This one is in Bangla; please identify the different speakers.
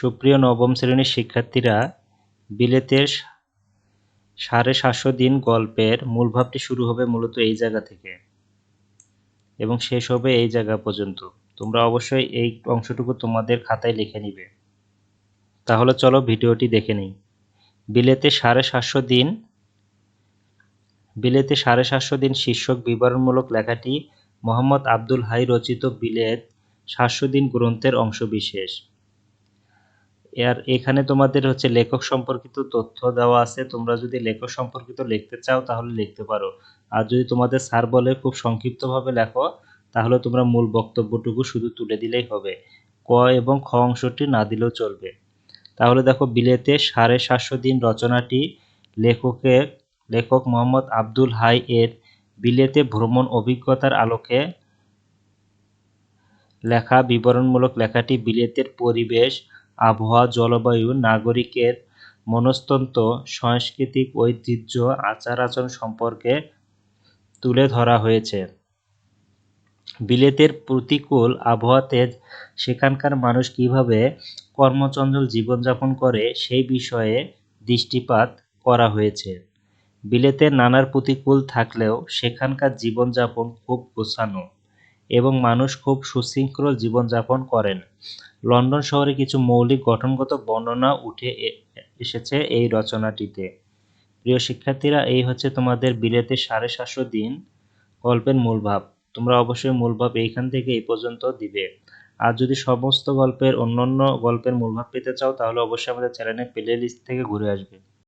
Speaker 1: সুপ্রিয় নবম শ্রেণির শিক্ষার্থীরা বিলেতের সাড়ে সাতশো দিন গল্পের মূল ভাবটি শুরু হবে মূলত এই জায়গা থেকে। এবং শেষ হবে এই জায়গা পর্যন্ত। তোমরা অবশ্যই এই অংশটুকু তোমাদের খাতায় লিখে নিবে। তাহলে চলো ভিডিওটি দেখে নিই। বিলেতে সাড়ে সাতশো দিন, বিলেতে সাড়ে সাতশো দিন শীর্ষক বিবরণমূলক লেখাটি মোহাম্মদ আব্দুল হাই রচিত বিলেত সাতশো দিন গ্রন্থের অংশবিশেষ। আর এখানে তোমাদের হচ্ছে লেখক সম্পর্কিত তথ্য দেওয়া আছে। তোমরা যদি লেখক সম্পর্কিত লিখতে চাও, তাহলে লিখতে পারো। আর যদি তোমাদের স্যার বলে খুব সংক্ষিপ্তভাবে লেখো, তাহলে তোমরা মূল বক্তব্যটুকু শুধু তুলে দিলেই হবে। ক এবং খ অংশটি না দিলেও চলবে। তাহলে দেখো, বিলেতে সাড়ে সাতশো দিন রচনাটি লেখকের লেখক মোহাম্মদ আব্দুল হাই এর বিলেতে ভ্রমণ অভিজ্ঞতার আলোকে লেখা বিবরণমূলক লেখাটি বিলেতের পরিবেশ আবহাওয়া, জলবায়ু, নাগরিকের মনস্তন্ত্র সাংস্কৃতিক ঐতিহ্য আচার আচরণ সম্পর্কে তুলে ধরা হয়েছে। বিলেতের প্রতিকূল আবহাওয়াতে সেখানকার মানুষ কীভাবে কর্মচঞ্চল জীবনযাপন করে সেই বিষয়ে দৃষ্টিপাত করা হয়েছে। বিলেতের নানার প্রতিকূল থাকলেও সেখানকার জীবনযাপন খুব গোছানো। এবং মানুষ খুব সুশৃঙ্খল জীবনযাপন করেন। লন্ডন শহরে কিছু মৌলিক গঠনগত বর্ণনা উঠে এসেছে এই রচনাটিতে। প্রিয় শিক্ষার্থীরা, এই হচ্ছে তোমাদের বিলেতে সাড়ে সাতশো দিন গল্পের মূল ভাব। তোমরা অবশ্যই মূল ভাব এইখান থেকে এই পর্যন্ত দিবে। আর যদি সমস্ত গল্পের অন্যান্য গল্পের মূল ভাব পেতে চাও, তাহলে অবশ্যই আমাদের চ্যানেলের প্লে লিস্ট থেকে ঘুরে আসবে।